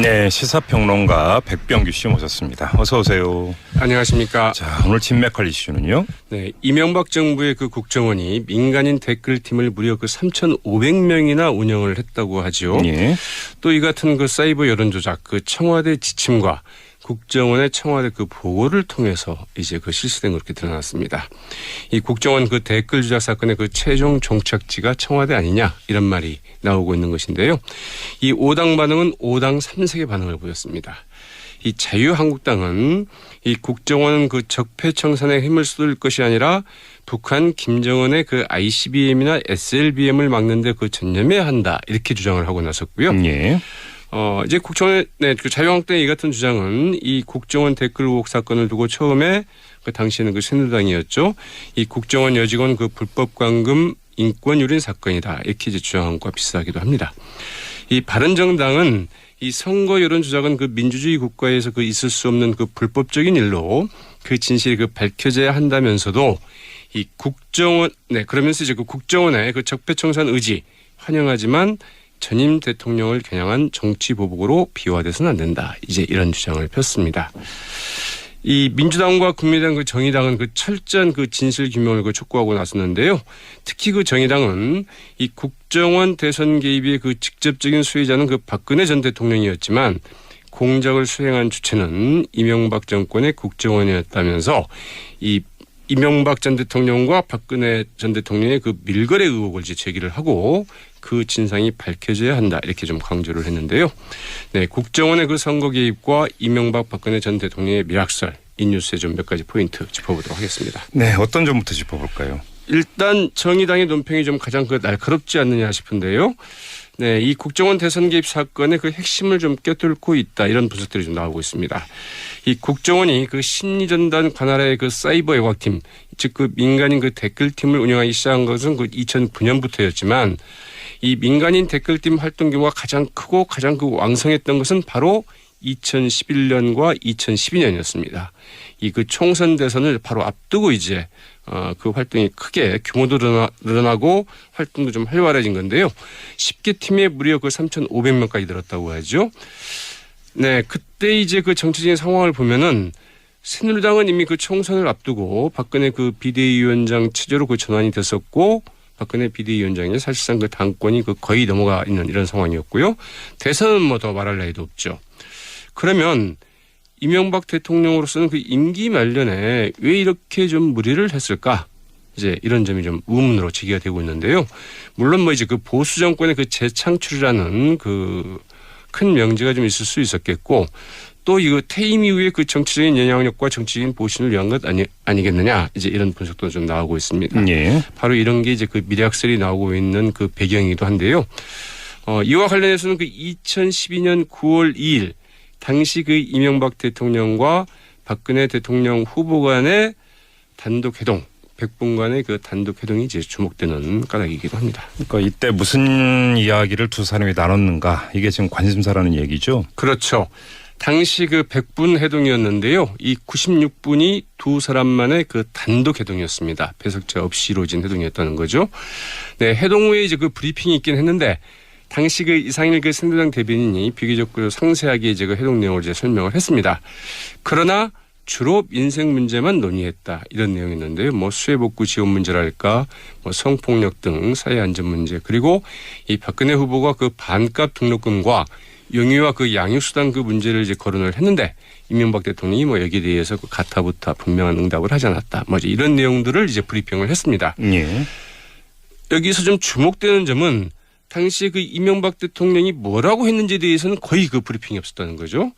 네, 시사평론가 백병규 씨 모셨습니다. 어서 오세요. 안녕하십니까. 자, 오늘 진맥할 이슈는요. 네, 이명박 정부의 그 국정원이 민간인 댓글팀을 무려 그 3,500명이나 운영을 했다고 하죠. 예. 또 이 같은 그 사이버 여론 조작, 그 청와대 지침과 국정원의 청와대 그 보고를 통해서 이제 그 실시된 그렇게 드러났습니다. 이 국정원 그 댓글 조작 사건의 그 최종 종착지가 청와대 아니냐 이런 말이 나오고 있는 것인데요. 이 5당 반응은 5당 3색의 반응을 보였습니다. 이 자유한국당은 이 국정원은 그 적폐청산에 힘을 쏟을 것이 아니라 북한 김정은의 그 ICBM이나 SLBM을 막는데 그 전념해야 한다 이렇게 주장을 하고 나섰고요. 예. 어, 이제 국정원, 네, 그 자유한국당의 이 같은 주장은 이 국정원 댓글 의혹 사건을 두고 처음에 그 당시에는 그 새누리당이었죠. 이 국정원 여직원 그 불법 관금 인권 유린 사건이다. 이렇게 이제 주장한 것과 비슷하기도 합니다. 이 바른정당은 이 선거 여론 조작은 그 민주주의 국가에서 그 있을 수 없는 그 불법적인 일로 그 진실이 그 밝혀져야 한다면서도 이 국정원, 네, 그러면서 이제 그 국정원의 그 적폐청산 의지 환영하지만 전임 대통령을 겨냥한 정치 보복으로 비화돼서는 안 된다. 이제 이런 주장을 폈습니다. 이 민주당과 국민의당 그 정의당은 그 철저한 그 진실 규명을 그 촉구하고 나섰는데요. 특히 그 정의당은 이 국정원 대선 개입의 그 직접적인 수혜자는 그 박근혜 전 대통령이었지만 공작을 수행한 주체는 이명박 정권의 국정원이었다면서 이 이명박 전 대통령과 박근혜 전 대통령의 그 밀거래 의혹을 제기를 하고 그 진상이 밝혀져야 한다 이렇게 좀 강조를 했는데요. 네, 국정원의 그 선거 개입과 이명박 박근혜 전 대통령의 미락설 이 뉴스에 좀 몇 가지 포인트 짚어보도록 하겠습니다. 네, 어떤 점부터 짚어볼까요? 일단 정의당의 논평이 좀 가장 그 날카롭지 않느냐 싶은데요. 네, 이 국정원 대선 개입 사건의 그 핵심을 좀 꿰뚫고 있다 이런 분석들이 좀 나오고 있습니다. 이 국정원이 그 심리전단 관할의 그 사이버 애곽팀, 즉 그 민간인 그 댓글 팀을 운영하기 시작한 것은 그 2009년부터였지만 이 민간인 댓글팀 활동 규모가 가장 크고 가장 그 왕성했던 것은 바로 2011년과 2012년이었습니다. 이 그 총선 대선을 바로 앞두고 이제 어, 그 활동이 크게 규모도 늘어나 고 활동도 좀 활발해진 건데요. 10개 팀에 무려 그 3,500명까지 늘었다고 하죠. 네, 그때 이제 그 정치적인 상황을 보면은 새누리당은 이미 그 총선을 앞두고 박근혜 그 비대위원장 체제로 그 전환이 됐었고 박근혜 비대위원장이 사실상 그 당권이 그 거의 넘어가 있는 이런 상황이었고요. 대선은 뭐 더 말할 나위도 없죠. 그러면 이명박 대통령으로서는 그 임기 말년에 왜 이렇게 좀 무리를 했을까? 이제 이런 점이 좀 의문으로 제기가 되고 있는데요. 물론 뭐 이제 그 보수 정권의 그 재창출이라는 그 큰 명제가 좀 있을 수 있었겠고 또 이거 퇴임 이후에 그 정치적인 영향력과 정치적인 보신을 위한 것 아니, 아니겠느냐 이제 이런 분석도 좀 나오고 있습니다. 예. 바로 이런 게 이제 그 미래학설이 나오고 있는 그 배경이기도 한데요. 어, 이와 관련해서는 그 2012년 9월 2일 당시 그 이명박 대통령과 박근혜 대통령 후보 간의 단독 회동, 백분 간의 그 단독 회동이 이제 주목되는 까닭이기도 합니다. 그러니까 이때 무슨 이야기를 두 사람이 나눴는가 이게 지금 관심사라는 얘기죠. 그렇죠. 당시 그 100분 회동이었는데요. 이 96분이 두 사람만의 그 단독 회동이었습니다. 배석자 없이 이루어진 회동이었다는 거죠. 네, 회동 후에 이제 그 브리핑이 있긴 했는데 당시 그 이상일 그 새누리당 대변인이 비교적 그 상세하게 이제 그 회동 내용을 이제 설명을 했습니다. 그러나 주로 민생 문제만 논의했다 이런 내용이었는데요. 뭐 수해복구 지원 문제랄까, 뭐 성폭력 등 사회 안전 문제 그리고 이 박근혜 후보가 그 반값 등록금과 영유아 그 양육수당 그 문제를 이제 거론을 했는데 이명박 대통령이 뭐 여기에 대해서 그 가타부타 분명한 응답을 하지 않았다. 뭐 이런 내용들을 이제 브리핑을 했습니다. 예. 여기서 좀 주목되는 점은 당시 그 이명박 대통령이 뭐라고 했는지에 대해서는 거의 그 브리핑이 없었다는 거죠.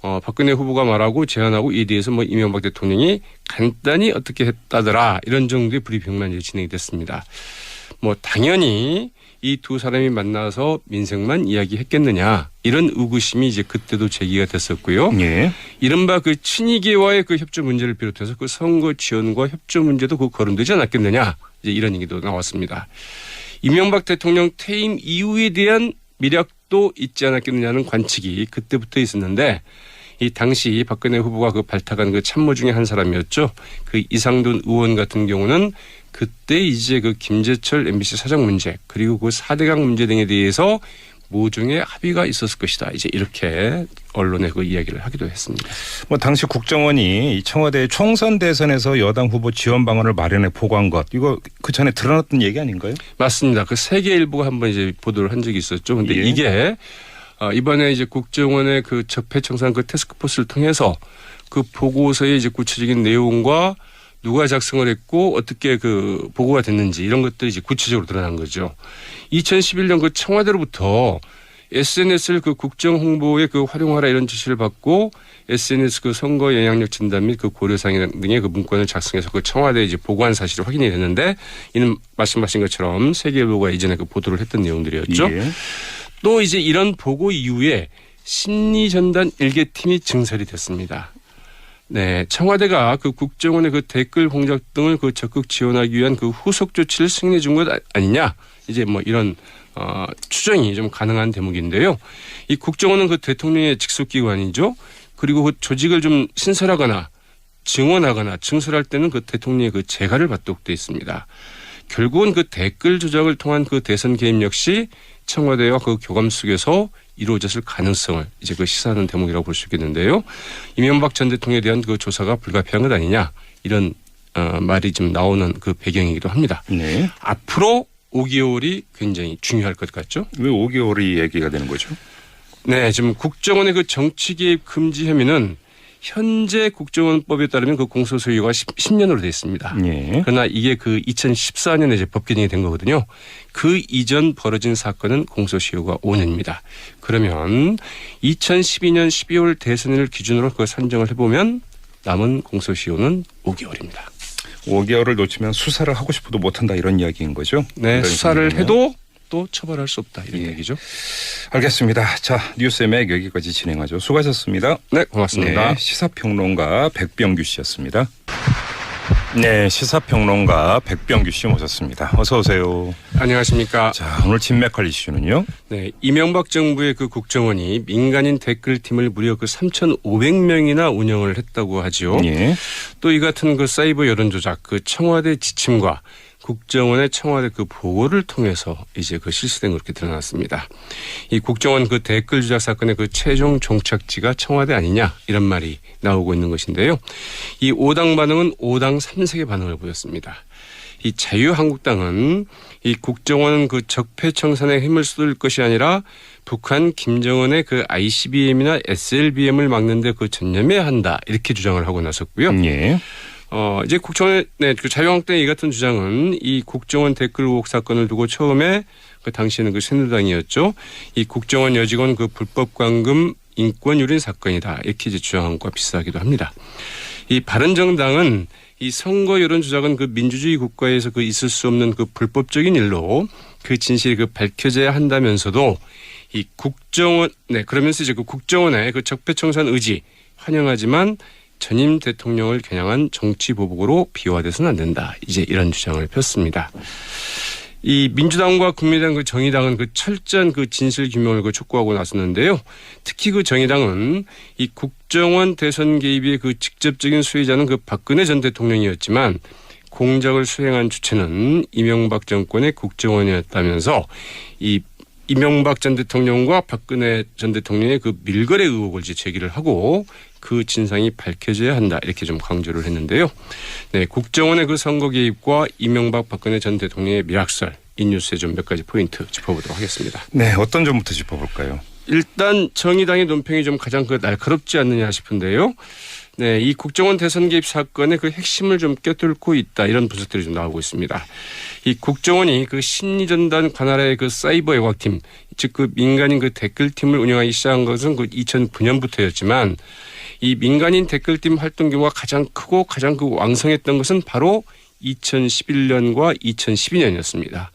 어, 박근혜 후보가 말하고 제안하고 이에 대해서 뭐 이명박 대통령이 간단히 어떻게 했다더라 이런 정도의 브리핑만 이제 진행이 됐습니다. 뭐 당연히 이 두 사람이 만나서 민생만 이야기했겠느냐 이런 의구심이 이제 그때도 제기가 됐었고요. 예. 이른바 그 친이계와의 그 협조 문제를 비롯해서 그 선거 지원과 협조 문제도 그 거론되지 않았겠느냐 이제 이런 얘기도 나왔습니다. 이명박 대통령 퇴임 이후에 대한 미력도 있지 않았겠느냐는 관측이 그때부터 있었는데 이 당시 박근혜 후보가 그 발탁한 그 참모 중에 한 사람이었죠. 그 이상돈 의원 같은 경우는 그때 이제 그 김재철 MBC 사장 문제 그리고 그 4대강 문제 등에 대해서 모종의 합의가 있었을 것이다. 이제 이렇게 언론에 그 이야기를 하기도 했습니다. 뭐 당시 국정원이 이 청와대 총선 대선에서 여당 후보 지원 방안을 마련해 보고한 것 이거 그 전에 드러났던 얘기 아닌가요? 맞습니다. 그 세계일보가 한번 이제 보도를 한 적이 있었죠. 근데 예. 이게 어, 이번에 이제 국정원의 그 적폐 청산 그 테스크포스를 통해서 그 보고서의 이제 구체적인 내용과 누가 작성을 했고 어떻게 그 보고가 됐는지 이런 것들이 이제 구체적으로 드러난 거죠. 2011년 그 청와대로부터 SNS를 그 국정 홍보에 그 활용하라 이런 지시를 받고 SNS 그 선거 영향력 진단 및 그 고려사항 등의 그 문건을 작성해서 그 청와대에 이제 보고한 사실이 확인이 됐는데 이는 말씀하신 것처럼 세계일보가 이전에 그 보도를 했던 내용들이었죠. 예. 또 이제 이런 보고 이후에 심리전단 일개 팀이 증설이 됐습니다. 네, 청와대가 그 국정원의 그 댓글 공작 등을 그 적극 지원하기 위한 그 후속 조치를 승인해 준 것 아니냐. 이제 뭐 이런 어, 추정이 좀 가능한 대목인데요. 이 국정원은 그 대통령의 직속 기관이죠. 그리고 그 조직을 좀 신설하거나 증언하거나 증설할 때는 그 대통령의 그 재가를 받도록 돼 있습니다. 결국은 그 댓글 조작을 통한 그 대선 개입 역시 청와대와 그 교감 속에서 이루어졌을 가능성을 이제 그 시사하는 대목이라고 볼 수 있겠는데요. 이명박 전 대통령에 대한 그 조사가 불가피한 것 아니냐 이런 어, 말이 좀 나오는 그 배경이기도 합니다. 네. 앞으로 5개월이 굉장히 중요할 것 같죠. 왜 5개월이 얘기가 되는 거죠? 네, 지금 국정원의 그 정치 개입 금지 혐의는 현재 국정원법에 따르면 그 공소 소유가 10, 10년으로 되어 있습니다. 예. 그러나 이게 그 2014년에 이제 법 개정이 된 거거든요. 그 이전 벌어진 사건은 공소시효가 5년입니다. 그러면 2012년 12월 대선을 기준으로 그 산정을 해보면 남은 공소시효는 5개월입니다. 5개월을 놓치면 수사를 하고 싶어도 못한다 이런 이야기인 거죠? 네, 수사를. 해도 또 처벌할 수 없다 이런 예. 얘기죠. 알겠습니다. 자 뉴스의 맥 여기까지 진행하죠. 수고하셨습니다. 네, 고맙습니다. 네, 시사평론가 백병규 씨였습니다. 네, 시사평론가 백병규 씨 모셨습니다. 어서 오세요. 안녕하십니까. 자, 오늘 진맥할 이슈는요. 네, 이명박 정부의 그 국정원이 민간인 댓글팀을 무려 그 3,500명이나 운영을 했다고 하죠. 예. 또 이 같은 그 사이버 여론 조작, 그 청와대 지침과 국정원의 청와대 그 보고를 통해서 이제 그 실시된 그렇게 드러났습니다. 이 국정원 그 댓글 조작 사건의 그 최종 종착지가 청와대 아니냐 이런 말이 나오고 있는 것인데요. 이 5당 반응은 5당 3색의 반응을 보였습니다. 이 자유한국당은 이 국정원은 그 적폐 청산에 힘을 쏟을 것이 아니라 북한 김정은의 그 ICBM이나 SLBM을 막는데 그 전념해야 한다 이렇게 주장을 하고 나섰고요. 예. 어, 이제 국정원, 네, 그 자유한국당 이 같은 주장은 이 국정원 댓글 의혹 사건을 두고 처음에 그 당시에는 그 새누리당이었죠. 이 국정원 여직원 그 불법 관금 인권 유린 사건이다. 이렇게 이제 주장한 것과 비슷하기도 합니다. 이 바른정당은 이 선거 여론 조작은 그 민주주의 국가에서 그 있을 수 없는 그 불법적인 일로 그 진실이 그 밝혀져야 한다면서도 이 국정원 네 그러면서 이제 그 국정원의 그 적폐청산 의지 환영하지만 전임 대통령을 겨냥한 정치 보복으로 비화돼서는 안 된다. 이제 이런 주장을 폈습니다. 이 민주당과 국민의당 그 정의당은 그 철저한 그 진실 규명을 그 촉구하고 나섰는데요. 특히 그 정의당은 이 국정원 대선 개입의 그 직접적인 수혜자는 그 박근혜 전 대통령이었지만 공작을 수행한 주체는 이명박 정권의 국정원이었다면서 이 이명박 전 대통령과 박근혜 전 대통령의 그 밀거래 의혹을 제기를 하고 그 진상이 밝혀져야 한다 이렇게 좀 강조를 했는데요. 네, 국정원의 그 선거 개입과 이명박 박근혜 전 대통령의 미락설 이 뉴스의 좀몇 가지 포인트 짚어보도록 하겠습니다. 네, 어떤 점부터 짚어볼까요? 일단 정의당의 논평이 좀 가장 그 날카롭지 않느냐 싶은데요. 네, 이 국정원 대선 개입 사건의 그 핵심을 좀 꿰뚫고 있다 이런 분석들이 좀 나오고 있습니다. 이 국정원이 그 심리전단 관할의 그 사이버 애곽팀, 즉 그 민간인 그 댓글팀을 운영하기 시작한 것은 그 2009년부터였지만 이 민간인 댓글팀 활동 규모가 가장 크고 가장 그 왕성했던 것은 바로 2011년과 2012년이었습니다.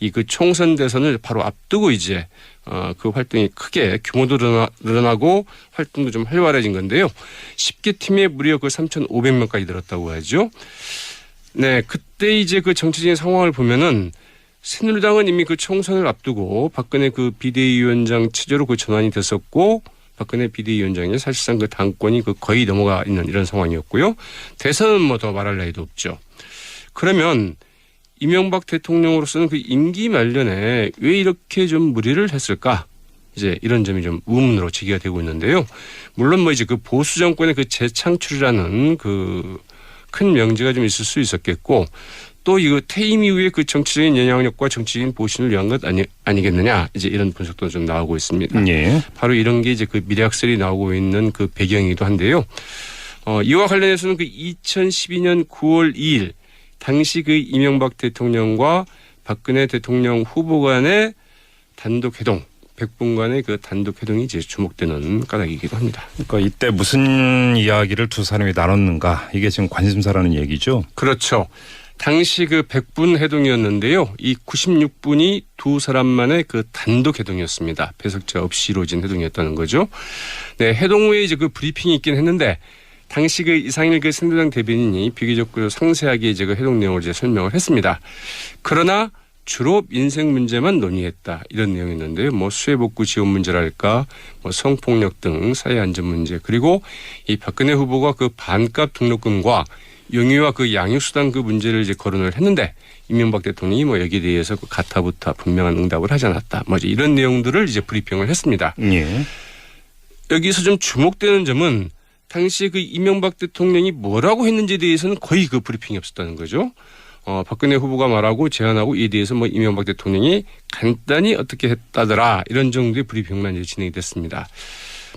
이 그 총선 대선을 바로 앞두고 이제 어, 그 활동이 크게 규모도 늘어나, 늘어나 고 활동도 좀 활발해진 건데요. 10개 팀에 무려 그 3,500명까지 늘었다고 하죠. 네, 그때 이제 그 정치적인 상황을 보면은 새누리당은 이미 그 총선을 앞두고 박근혜 그 비대위원장 체제로 그 전환이 됐었고 박근혜 비대위원장이 사실상 그 당권이 그 거의 넘어가 있는 이런 상황이었고요. 대선은 뭐 더 말할 나위도 없죠. 그러면 이명박 대통령으로서는 그 임기 말년에 왜 이렇게 좀 무리를 했을까? 이제 이런 점이 좀 의문으로 제기가 되고 있는데요. 물론 뭐 이제 그 보수 정권의 그 재창출이라는 그 큰 명제가 좀 있을 수 있었겠고 또 이거 퇴임 이후에 그 정치적인 영향력과 정치적인 보신을 위한 것 아니, 아니겠느냐 이제 이런 분석도 좀 나오고 있습니다. 예. 바로 이런 게 이제 그 미래학설이 나오고 있는 그 배경이기도 한데요. 어, 이와 관련해서는 그 2012년 9월 2일 당시 그 이명박 대통령과 박근혜 대통령 후보 간의 단독 회동, 백분 간의 그 단독 회동이 이제 주목되는 까닭이기도 합니다. 그러니까 이때 무슨 이야기를 두 사람이 나눴는가 이게 지금 관심사라는 얘기죠. 그렇죠. 당시 그 100분 회동이었는데요. 이 96분이 두 사람만의 그 단독 회동이었습니다. 배석자 없이 이루어진 회동이었다는 거죠. 네, 회동 후에 이제 그 브리핑이 있긴 했는데 당시 그 이상일 그 새누리당 대변인이 비교적 그 상세하게 이제 그 회동 내용을 이제 설명을 했습니다. 그러나 주로 민생 문제만 논의했다 이런 내용이었는데요. 뭐 수해복구 지원 문제랄까, 뭐 성폭력 등 사회 안전 문제 그리고 이 박근혜 후보가 그 반값 등록금과 영유아 그 양육수당 그 문제를 이제 거론을 했는데 이명박 대통령이 뭐 여기에 대해서 그 가타부타 분명한 응답을 하지 않았다. 뭐 이런 내용들을 이제 브리핑을 했습니다. 예. 여기서 좀 주목되는 점은 당시 그 이명박 대통령이 뭐라고 했는지에 대해서는 거의 그 브리핑이 없었다는 거죠. 어, 박근혜 후보가 말하고 제안하고 이에 대해서 뭐 이명박 대통령이 간단히 어떻게 했다더라 이런 정도의 브리핑만 이제 진행이 됐습니다.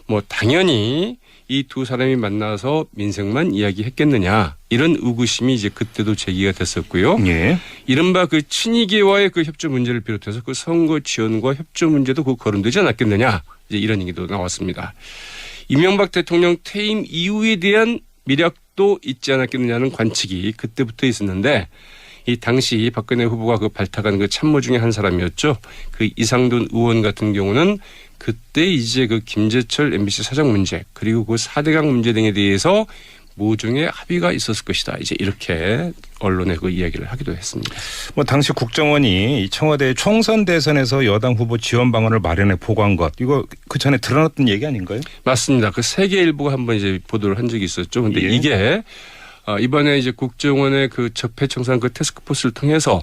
뭐 당연히 이 두 사람이 만나서 민생만 이야기했겠느냐 이런 의구심이 이제 그때도 제기가 됐었고요. 예. 이른바 그 친이계와의 그 협조 문제를 비롯해서 그 선거 지원과 협조 문제도 그 거론되지 않았겠느냐 이제 이런 얘기도 나왔습니다. 이명박 대통령 퇴임 이후에 대한 미력도 있지 않았겠느냐는 관측이 그때부터 있었는데 이 당시 박근혜 후보가 그 발탁한 그 참모 중에 한 사람이었죠. 그 이상돈 의원 같은 경우는 그때 이제 그 김재철 MBC 사장 문제 그리고 그 4대강 문제 등에 대해서 모종의 합의가 있었을 것이다. 이제 이렇게 언론에 그 이야기를 하기도 했습니다. 뭐 당시 국정원이 이 청와대 총선 대선에서 여당 후보 지원 방안을 마련해 보고한 것 이거 그 전에 드러났던 얘기 아닌가요? 맞습니다. 그 세계일보가 한번 이제 보도를 한 적이 있었죠. 근데 예. 이게 어, 이번에 이제 국정원의 그 적폐청산 그 테스크포스를 통해서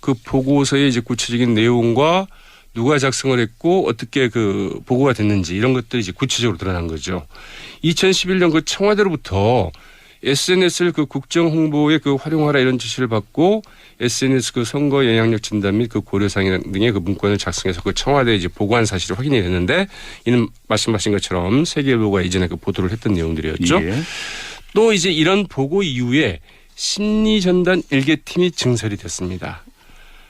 그 보고서의 이제 구체적인 내용과 누가 작성을 했고 어떻게 그 보고가 됐는지 이런 것들이 이제 구체적으로 드러난 거죠. 2011년 그 청와대로부터 SNS를 그 국정 홍보에 그 활용하라 이런 지시를 받고 SNS 그 선거 영향력 진단 및 그 고려사항 등의 그 문건을 작성해서 그 청와대에 이제 보고한 사실이 확인이 됐는데 이는 말씀하신 것처럼 세계일보가 이전에 그 보도를 했던 내용들이었죠. 예. 또 이제 이런 보고 이후에 심리전단 일개 팀이 증설이 됐습니다.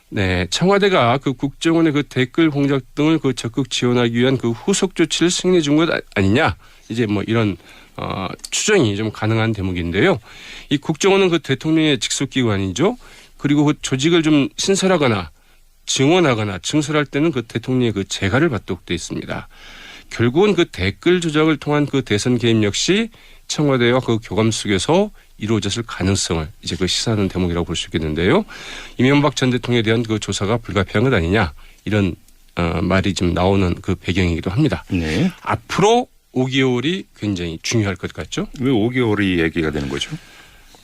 네, 청와대가 그 국정원의 그 댓글 공작 등을 그 적극 지원하기 위한 그 후속 조치를 승인해 준 것 아니냐. 이제 뭐 이런 어, 추정이 좀 가능한 대목인데요. 이 국정원은 그 대통령의 직속 기관이죠. 그리고 그 조직을 좀 신설하거나 증원하거나 증설할 때는 그 대통령의 그 재가를 받도록 돼 있습니다. 결국은 그 댓글 조작을 통한 그 대선 개입 역시 청와대와 그 교감 속에서 이루어졌을 가능성을 이제 그 시사하는 대목이라고 볼 수 있겠는데요. 이명박 전 대통령에 대한 그 조사가 불가피한 것 아니냐 이런 어, 말이 좀 나오는 그 배경이기도 합니다. 네. 앞으로 5개월이 굉장히 중요할 것 같죠. 왜 5개월이 얘기가 되는 거죠?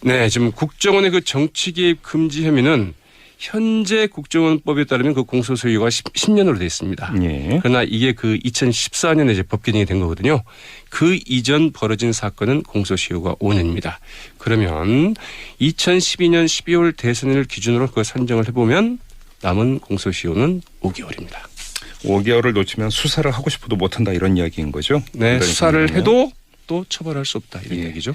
네, 지금 국정원의 그 정치 개입 금지 혐의는 현재 국정원법에 따르면 그 공소 소유가 10, 10년으로 되어 있습니다. 예. 그러나 이게 그 2014년에 이제 법 개정이 된 거거든요. 그 이전 벌어진 사건은 공소시효가 5년입니다. 그러면 2012년 12월 대선을 기준으로 그 산정을 해보면 남은 공소시효는 5개월입니다. 5개월을 놓치면 수사를 하고 싶어도 못한다 이런 이야기인 거죠? 네, 그러니까 수사를 그러 또 처벌할 수 없다 이런 예. 얘기죠.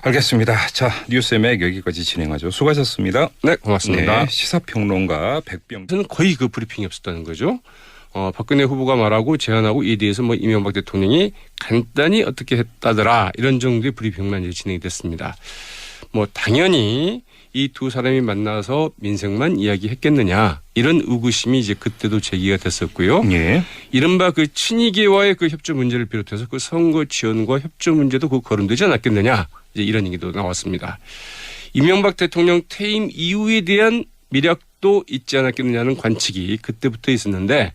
알겠습니다. 자 뉴스의 맥 여기까지 진행하죠. 수고하셨습니다. 네, 고맙습니다. 네, 시사평론가 백병. 는 거의 그 브리핑이 없었다는 거죠. 어, 박근혜 후보가 말하고 제안하고 이에 대해서 뭐 이명박 대통령이 간단히 어떻게 했다더라 이런 정도의 브리핑만 이제 진행이 됐습니다. 뭐 당연히 이 두 사람이 만나서 민생만 이야기했겠느냐 이런 의구심이 이제 그때도 제기가 됐었고요. 예. 이른바 그 친이계와의 그 협조 문제를 비롯해서 그 선거 지원과 협조 문제도 그 거론되지 않았겠느냐 이제 이런 얘기도 나왔습니다. 이명박 대통령 퇴임 이후에 대한 미력도 있지 않았겠느냐는 관측이 그때부터 있었는데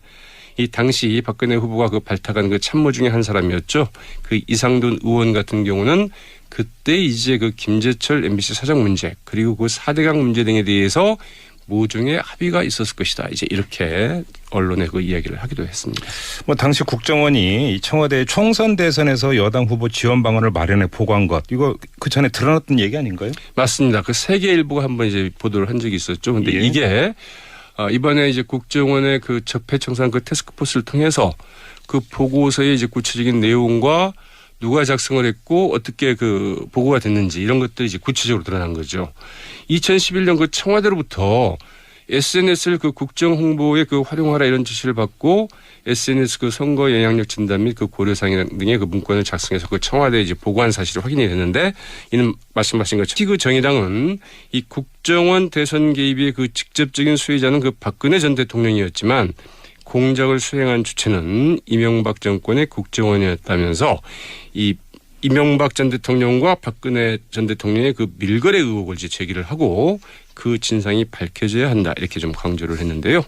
이 당시 박근혜 후보가 그 발탁한 그 참모 중에 한 사람이었죠. 그 이상돈 의원 같은 경우는 그때 이제 그 김재철 MBC 사장 문제 그리고 그 4대강 문제 등에 대해서 모종의 합의가 있었을 것이다. 이제 이렇게 언론에 그 이야기를 하기도 했습니다. 뭐 당시 국정원이 이 청와대 총선 대선에서 여당 후보 지원 방안을 마련해 보고한 것 이거 그 전에 드러났던 얘기 아닌가요? 맞습니다. 그 세계일보가 한번 이제 보도를 한 적이 있었죠. 근데 예. 이게 어, 이번에 이제 국정원의 그 적폐청산 그 테스크포스를 통해서 그 보고서의 이제 구체적인 내용과 누가 작성을 했고 어떻게 그 보고가 됐는지 이런 것들이 이제 구체적으로 드러난 거죠. 2011년 그 청와대로부터 SNS를 그 국정 홍보에 그 활용하라 이런 지시를 받고 SNS 그 선거 영향력 진단 및 그 고려사항 등의 그 문건을 작성해서 그 청와대에 이제 보고한 사실이 확인이 됐는데 이는 말씀하신 것처럼 그 정의당은 이 국정원 대선 개입의 그 직접적인 수혜자는 그 박근혜 전 대통령이었지만 공작을 수행한 주체는 이명박 정권의 국정원이었다면서 이 이명박 전 대통령과 박근혜 전 대통령의 그 밀거래 의혹을 이제 제기를 하고 그 진상이 밝혀져야 한다 이렇게 좀 강조를 했는데요.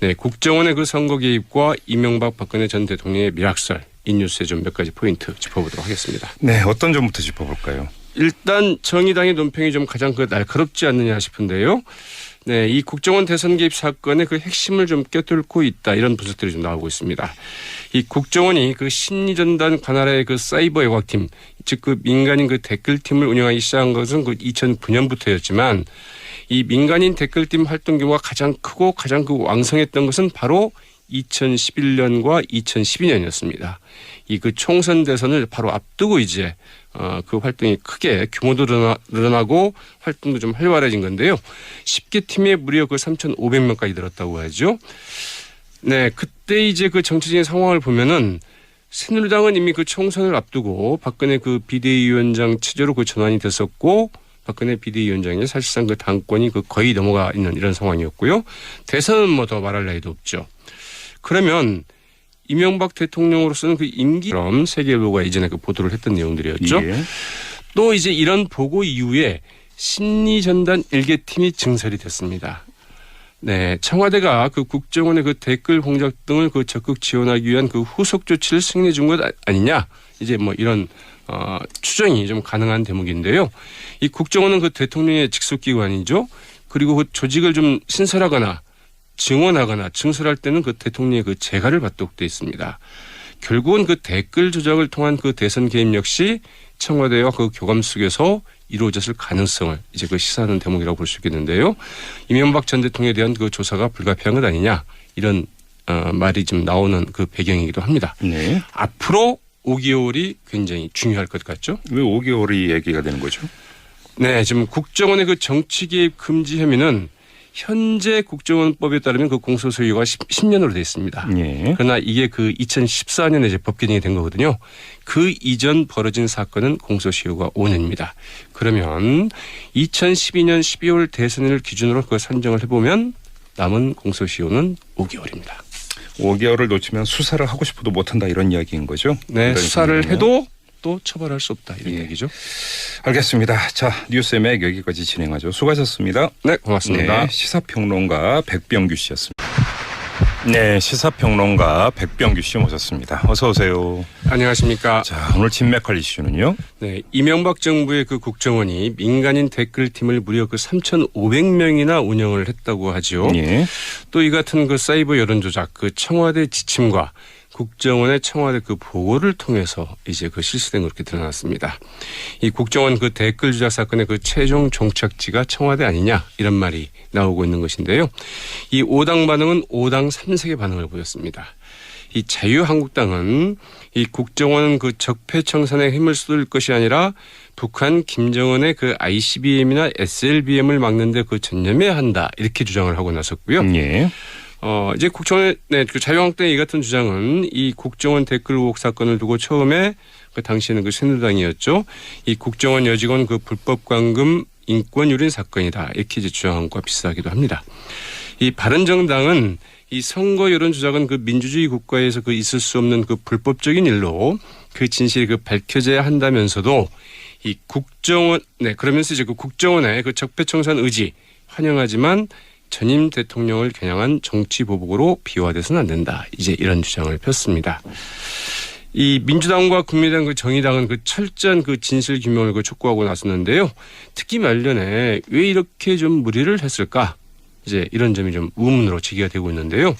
네, 국정원의 그 선거 개입과 이명박 박근혜 전 대통령의 미락설 이 뉴스의 좀몇 가지 포인트 짚어보도록 하겠습니다. 네, 어떤 점부터 짚어볼까요? 일단 정의당의 논평이 좀 가장 그 날카롭지 않느냐 싶은데요. 네, 이 국정원 대선 개입 사건의 그 핵심을 좀 꿰뚫고 있다 이런 분석들이 좀 나오고 있습니다. 이 국정원이 그 심리전단 관할의 그 사이버 애곽팀, 즉 그 민간인 그 댓글팀을 운영하기 시작한 것은 그 2009년부터였지만 이 민간인 댓글팀 활동 규모가 가장 크고 가장 그 왕성했던 것은 바로 2011년과 2012년이었습니다. 이 그 총선 대선을 바로 앞두고 이제 어, 그 활동이 크게 규모도 늘어나, 늘어나고 활동도 좀 활발해진 건데요. 10개 팀에 무려 그 3,500명까지 들었다고 하죠. 네, 그때 이제 그 정치적인 상황을 보면은 새누리당은 이미 그 총선을 앞두고 박근혜 그 비대위원장 체제로 그 전환이 됐었고 박근혜 비대위원장이 사실상 그 당권이 그 거의 넘어가 있는 이런 상황이었고요. 대선은 뭐 더 말할 나위도 없죠. 그러면 이명박 대통령으로서는 그 임기처럼 세계일보가 이전에 그 보도를 했던 내용들이었죠. 예. 또 이제 이런 보고 이후에 심리전단 일개 팀이 증설이 됐습니다. 네, 청와대가 그 국정원의 그 댓글 공작 등을 그 적극 지원하기 위한 그 후속 조치를 승인해 준 것 아니냐. 이제 뭐 이런 어, 추정이 좀 가능한 대목인데요. 이 국정원은 그 대통령의 직속 기관이죠. 그리고 그 조직을 좀 신설하거나 증언하거나 증설할 때는 그 대통령의 그 재가를 받도록 돼 있습니다. 결국은 그 댓글 조작을 통한 그 대선 개입 역시 청와대와 그 교감 속에서 이루어졌을 가능성을 이제 그 시사하는 대목이라고 볼 수 있겠는데요. 이명박 전 대통령에 대한 그 조사가 불가피한 것 아니냐 이런 어, 말이 좀 나오는 그 배경이기도 합니다. 네. 앞으로 5개월이 굉장히 중요할 것 같죠. 왜 5개월이 얘기가 되는 거죠? 네, 지금 국정원의 그 정치 개입 금지 혐의는 현재 국정원법에 따르면 그 공소 소유가 10, 10년으로 되어 있습니다. 예. 그러나 이게 그 2014년에 이제 법 개정이 된 거거든요. 그 이전 벌어진 사건은 공소시효가 5년입니다. 그러면 2012년 12월 대선을 기준으로 그 산정을 해보면 남은 공소시효는 5개월입니다. 5개월을 놓치면 수사를 하고 싶어도 못한다 이런 이야기인 거죠? 네, 수사를 상황 또 처벌할 수 없다 이런 예. 얘기죠. 알겠습니다. 자 뉴스의 맥 여기까지 진행하죠. 수고하셨습니다. 네, 고맙습니다. 네, 시사평론가 백병규 씨였습니다. 네, 시사평론가 백병규 씨 모셨습니다. 어서 오세요. 안녕하십니까. 자, 오늘 진맥할 이슈는요. 네, 이명박 정부의 그 국정원이 민간인 댓글팀을 무려 그 3,500명이나 운영을 했다고 하죠. 예. 또이 같은 그 사이버 여론 조작, 그 청와대 지침과 국정원의 청와대 그 보고를 통해서 이제 그 실시된 그렇게 드러났습니다. 이 국정원 그 댓글 조작 사건의 그 최종 종착지가 청와대 아니냐 이런 말이 나오고 있는 것인데요. 이 5당 반응은 5당 3색의 반응을 보였습니다. 이 자유한국당은 이 국정원은 그 적폐청산에 힘을 쏟을 것이 아니라 북한 김정은의 그 ICBM이나 SLBM을 막는데 그 전념해야 한다 이렇게 주장을 하고 나섰고요. 예. 어, 이제 국정원, 네, 그 자유한국당의 이 같은 주장은 이 국정원 댓글 의혹 사건을 두고 처음에 그 당시에는 그 새누리당이었죠. 이 국정원 여직원 그 불법 관금 인권 유린 사건이다. 이렇게 이제 주장한 것과 비슷하기도 합니다. 이 바른정당은 이 선거 여론 조작은 그 민주주의 국가에서 그 있을 수 없는 그 불법적인 일로 그 진실이 그 밝혀져야 한다면서도 이 국정원, 네, 그러면서 이제 그 국정원의 그 적폐청산 의지 환영하지만 전임 대통령을 겨냥한 정치 보복으로 비화돼서는 안 된다. 이제 이런 주장을 폈습니다. 이 민주당과 국민의당 그 정의당은 그 철저한 그 진실 규명을 그 촉구하고 나섰는데요. 특히 말년에 왜 이렇게 좀 무리를 했을까? 이제 이런 점이 좀 의문으로 제기가 되고 있는데요.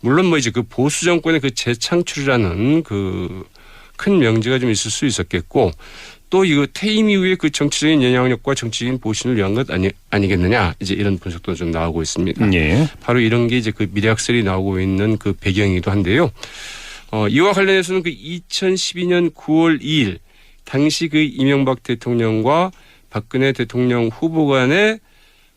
물론 뭐 이제 그 보수 정권의 그 재창출이라는 그 큰 명제가 좀 있을 수 있었겠고 또 이거 퇴임 이후에 그 정치적인 영향력과 정치적인 보신을 위한 것 아니 아니겠느냐 이제 이런 분석도 좀 나오고 있습니다. 예. 바로 이런 게 이제 그 미래학설이 나오고 있는 그 배경이기도 한데요. 어, 이와 관련해서는 그 2012년 9월 2일 당시 그 이명박 대통령과 박근혜 대통령 후보 간의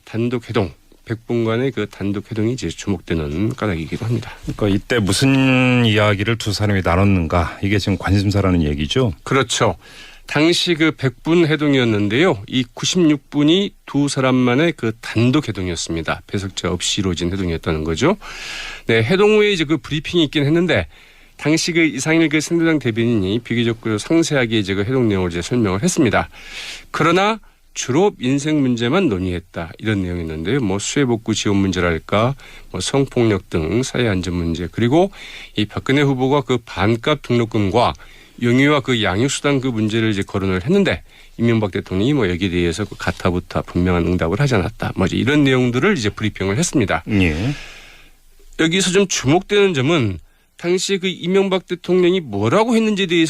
단독 회동, 100분 간의 그 단독 회동이 이제 주목되는 까닭이기도 합니다. 그러니까 이때 무슨 이야기를 두 사람이 나눴는가 이게 지금 관심사라는 얘기죠. 그렇죠. 당시 그 100분 회동이었는데요. 이 96분이 두 사람만의 그 단독 회동이었습니다. 배석자 없이 이루어진 회동이었다는 거죠. 네, 회동 후에 이제 그 브리핑이 있긴 했는데 당시 그 이상일 그 새누리당 대변인이 비교적 그 상세하게 이제 그 회동 내용을 이제 설명을 했습니다. 그러나 주로 민생 문제만 논의했다 이런 내용이었는데요. 뭐 수해복구 지원 문제랄까, 뭐 성폭력 등 사회 안전 문제 그리고 이 박근혜 후보가 그 반값 등록금과 영유아 그 양육수당 그 문제를 이제 거론을 했는데 이명박 대통령이 뭐 여기에 대해서 그 가타부타 분명한 응답을 하지 않았다. 뭐 이런 내용들을 이제 브리핑을 했습니다. 예. 여기서 좀 주목되는 점은 당시 그 이명박 대통령이 뭐라고 했는지에 대해서